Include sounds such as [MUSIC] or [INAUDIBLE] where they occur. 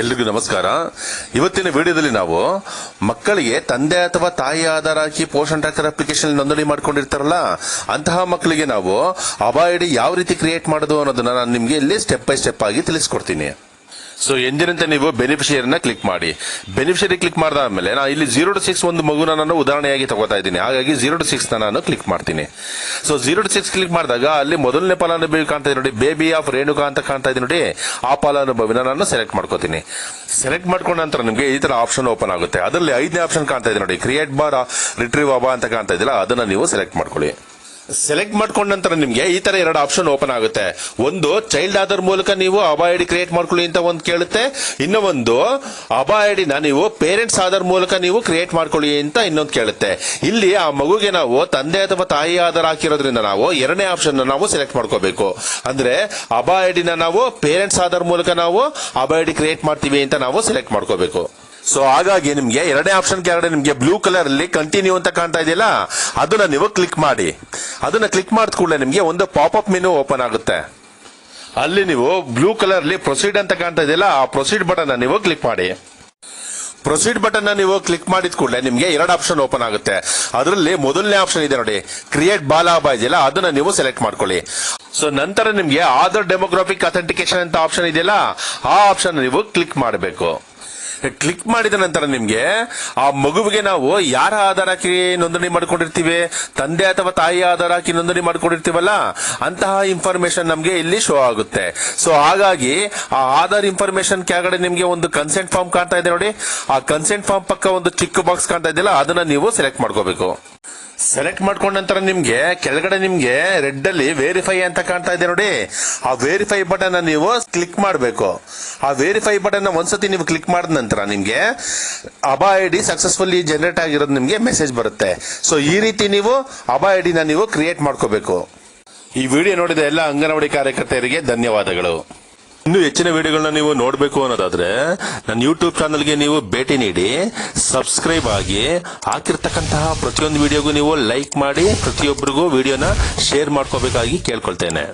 ಎಲ್ರಿಗೂ ನಮಸ್ಕಾರ. ಇವತ್ತಿನ ವಿಡಿಯೋದಲ್ಲಿ ನಾವು ಮಕ್ಕಳಿಗೆ ತಂದೆ ಅಥವಾ ತಾಯಿ ಆಧಾರ ಹಾಕಿ ಪೋಷಣ್ ಟ್ರ್ಯಾಕರ್ ಅಪ್ಲಿಕೇಶನ್ ನೋಂದಣಿ ಮಾಡ್ಕೊಂಡಿರ್ತಾರಲ್ಲ, ಅಂತಹ ಮಕ್ಕಳಿಗೆ ನಾವು ಅಬಾಯಡಿ ಯಾವ ರೀತಿ ಕ್ರಿಯೇಟ್ ಮಾಡೋದು ಅನ್ನೋದನ್ನ ನಾನು ನಿಮಗೆ ಇಲ್ಲಿ ಸ್ಟೆಪ್ ಬೈ ಸ್ಟೆಪ್ ಆಗಿ ತಿಳಿಸ್ಕೊಡ್ತೀನಿ. ಸೊ ಎಂದಿನಂತ ನೀವು ಬೆನಿಫಿಷಿಯರಿನ ಕ್ಲಿಕ್ ಮಾಡಿ. ಬೆನಿಫಿಷರಿ ಕ್ಲಿಕ್ ಮಾಡಿದಾದ್ಮೇಲೆ ನಾನು ಇಲ್ಲಿ ಜೀರೋ ಟು ಸಿಕ್ಸ್ ಒಂದು ಮಗುನ ನಾನು ಉದಾಹರಣೆಯಾಗಿ ತಗೋತಾ ಇದ್ದೀನಿ. ಹಾಗಾಗಿ ಜೀರೋ ಟು ಸಿಕ್ಸ್ ನಾನು ಕ್ಲಿಕ್ ಮಾಡ್ತೀನಿ. So zero two six click ಮಾಡಿದಾಗ ಅಲ್ಲಿ ಮೊದಲನೇ ಫಲಾನುಭವಿ ಕಾಣ್ತಾ ಇದೆ ನೋಡಿ ಬೇಬಿ ಆಫ್ ರೇಣುಕಾ ಅಂತ ಕಾಣ್ತಾ ಇದೆ ನೋಡಿ, ಆ ಫಲಾನುಭವಿನ ನಾನು ಸೆಲೆಕ್ಟ್ ಮಾಡ್ಕೋತೀನಿ. ಸೆಲೆಕ್ಟ್ ಮಾಡ್ಕೊಂಡ ನಂತರ ನಿಮಗೆ ಈ ತರ ಆಪ್ಷನ್ ಓಪನ್ ಆಗುತ್ತೆ. ಅದರಲ್ಲಿ ಐದನೇ ಆಪ್ಷನ್ ಕಾಣ್ತಾ ಇದೆ ನೋಡಿ ಕ್ರಿಯೇಟ್ ಬಾರ್ ರಿಟ್ರೀವ್ ಅಬಾ ಅಂತ ಕಾಣ್ತಾ ಇದೆಯಲ್ಲ, ಅದನ್ನ ನೀವು ಸೆಲೆಕ್ಟ್ ಮಾಡ್ಕೊಳ್ಳಿ. ಸೆಲೆಕ್ಟ್ ಮಾಡ್ಕೊಂಡ ನಂತರ ನಿಮಗೆ ಈ ತರ ಎರಡು ಆಪ್ಷನ್ ಓಪನ್ ಆಗುತ್ತೆ. ಒಂದು ಚೈಲ್ಡ್ ಆಧಾರ್ ಮೂಲಕ ನೀವು ಅಬಾ ಐಡಿ ಕ್ರಿಯೇಟ್ ಮಾಡ್ಕೊಳ್ಳಿ ಅಂತ ಒಂದು ಕೇಳುತ್ತೆ. ಇನ್ನು ಒಂದು ಅಬಾ ಐಡಿನ ನೀವು ಪೇರೆಂಟ್ಸ್ ಆಧಾರ್ ಮೂಲಕ ನೀವು ಕ್ರಿಯೇಟ್ ಮಾಡ್ಕೊಳ್ಳಿ ಅಂತ ಇನ್ನೊಂದು ಕೇಳುತ್ತೆ. ಇಲ್ಲಿ ಆ ಮಗುಗೆ ನಾವು ತಂದೆ ಅಥವಾ ತಾಯಿ ಆಧಾರ್ ಹಾಕಿರೋದ್ರಿಂದ ನಾವು ಎರಡನೇ ಆಪ್ಷನ್ ನಾವು ಸೆಲೆಕ್ಟ್ ಮಾಡ್ಕೋಬೇಕು. ಅಂದ್ರೆ ಅಬಾ ಐಡಿನ ನಾವು ಪೇರೆಂಟ್ಸ್ ಆಧಾರ್ ಮೂಲಕ ನಾವು ಅಬಾ ಐಡಿ ಕ್ರಿಯೇಟ್ ಮಾಡ್ತೀವಿ ಅಂತ ನಾವು ಸೆಲೆಕ್ಟ್ ಮಾಡ್ಕೋಬೇಕು. ಸೊ ಹಾಗಾಗಿ ನಿಮ್ಗೆ ಎರಡನೇ ಆಪ್ಷನ್ ಕೆಳಗಡೆ ನಿಮ್ಗೆ ಬ್ಲೂ ಕಲರ್ ಅಲ್ಲಿ ಕಂಟಿನ್ಯೂ ಅಂತ ಕಾಣ್ತಾ ಇದೆಯಲ್ಲ, ಅದನ್ನ ನೀವು ಕ್ಲಿಕ್ ಮಾಡಿ. ಅದನ್ನ ಕ್ಲಿಕ್ ಮಾಡಿದ ಕೂಡಲೇ ನಿಮ್ಗೆ ಒಂದು ಪಾಪ್ ಅಪ್ ಮೆನು ಓಪನ್ ಆಗುತ್ತೆ. ಅಲ್ಲಿ ನೀವು ಬ್ಲೂ ಕಲರ್ ಅಲ್ಲಿ ಪ್ರೊಸೀಡ್ ಅಂತ ಕಾಣ್ತಾ ಇದೆಯಲ್ಲ, ಆ ಪ್ರೊಸೀಡ್ ಬಟನ್ ನೀವು ಕ್ಲಿಕ್ ಮಾಡಿ. ಪ್ರೊಸೀಡ್ ಬಟನ್ ನೀವು ಕ್ಲಿಕ್ ಮಾಡಿದ ಕೂಡಲೇ ನಿಮ್ಗೆ ಎರಡು ಆಪ್ಷನ್ ಓಪನ್ ಆಗುತ್ತೆ. ಅದರಲ್ಲಿ ಮೊದಲನೇ ಆಪ್ಷನ್ ಇದೆ ನೋಡಿ ಕ್ರಿಯೇಟ್ ಬಾಲಾಬಾ ಇದೆಯಲ್ಲ, ಅದನ್ನ ನೀವು ಸೆಲೆಕ್ಟ್ ಮಾಡ್ಕೊಳ್ಳಿ. ಸೊ ನಂತರ ನಿಮ್ಗೆ ಆಧಾರ್ ಡೆಮೋಗ್ರಾಫಿಕ್ ಅಥೆಂಟಿಕೇಶನ್ ಅಂತ ಆಪ್ಷನ್ ಇದೆಯಲ್ಲ, ಆ ಆಪ್ಷನ್ ನೀವು ಕ್ಲಿಕ್ ಮಾಡಬೇಕು. [LAUGHS] ಕ್ಲಿಕ್ ಮಾಡಿದ ನಂತರ ನಿಮ್ಗೆ ಆ ಮಗುವಿಗೆ ನಾವು ಯಾರ ಆಧಾರ ಹಾಕಿ ನೋಂದಣಿ ಮಾಡ್ಕೊಂಡಿರ್ತೀವಿ? ತಂದೆ ಅಥವಾ ತಾಯಿ ಆಧಾರ ಹಾಕಿ ನೋಂದಣಿ ಮಾಡ್ಕೊಂಡಿರ್ತೀವಲ್ಲ? ಅಂತಹ ಇನ್ಫಾರ್ಮೇಶನ್ ನಮ್ಗೆ ಇಲ್ಲಿ ಶೋ ಆಗುತ್ತೆ. ಸೊ ಹಾಗಾಗಿ ಆ ಆಧಾರ್ ಇನ್ಫಾರ್ಮೇಶನ್ ಕೆಳಗಡೆ ನಿಮ್ಗೆ ಒಂದು ಕನ್ಸೆಂಟ್ ಫಾರ್ಮ್ ಕಾಣ್ತಾ ಇದೆ ನೋಡಿ. ಆ ಕನ್ಸೆಂಟ್ ಫಾರ್ಮ್ ಪಕ್ಕ ಒಂದು ಚಿಕ್ಕ ಬಾಕ್ಸ್ ಕಾಣ್ತಾ ಇದೆಯಲ್ಲ, ಅದನ್ನ ನೀವು ಸೆಲೆಕ್ಟ್ ಮಾಡ್ಕೋಬೇಕು. ಸೆಲೆಕ್ಟ್ ಮಾಡ್ಕೊಂಡ ನಂತರ ನಿಮ್ಗೆ ಕೆಳಗಡೆ ನಿಮ್ಗೆ ರೆಡ್ ಅಲ್ಲಿ ವೇರಿಫೈ ಅಂತ ಕಾಣ್ತಾ ಇದೆ ನೋಡಿ. ಆ ವೇರಿಫೈ ಬಟನ್ ನೀವು ಕ್ಲಿಕ್ ಮಾಡಬೇಕು. ಆ ವೇರಿಫೈ ಬಟನ್ ಒಂದ್ಸತಿ ನೀವು ಕ್ಲಿಕ್ ಮಾಡಿದ ನಂತರ ನಿಮ್ಗೆ ABHA I D successfully generate ಆಗಿರೋದು ನಿಮ್ಗೆ ಮೆಸೇಜ್ ಬರುತ್ತೆ. ಸೊ ಈ ರೀತಿ ನೀವು ಅಬಾ ಐ ಡಿನ ನೀವು ಕ್ರಿಯೇಟ್ ಮಾಡ್ಕೋಬೇಕು. ಈ ವಿಡಿಯೋ ನೋಡಿದ ಎಲ್ಲ ಅಂಗನವಾಡಿ ಕಾರ್ಯಕರ್ತೆಯರಿಗೆ ಧನ್ಯವಾದಗಳು. ಇನ್ನು ಹೆಚ್ಚಿನ ವಿಡಿಯೋಗಳನ್ನ ನೀವು ನೋಡಬೇಕು ಅನ್ನೋದಾದ್ರೆ ನನ್ನ ಯೂಟ್ಯೂಬ್ ಚಾನಲ್ಗೆ ನೀವು ಭೇಟಿ ನೀಡಿ ಸಬ್ಸ್ಕ್ರೈಬ್ ಆಗಿ, ಹಾಕಿರ್ತಕ್ಕಂತಹ ಪ್ರತಿಯೊಂದು ವಿಡಿಯೋಗೂ ನೀವು ಲೈಕ್ ಮಾಡಿ, ಪ್ರತಿಯೊಬ್ಬರಿಗೂ ವಿಡಿಯೋನ ಶೇರ್ ಮಾಡ್ಕೋಬೇಕಾಗಿ ಕೇಳ್ಕೊಳ್ತೇನೆ.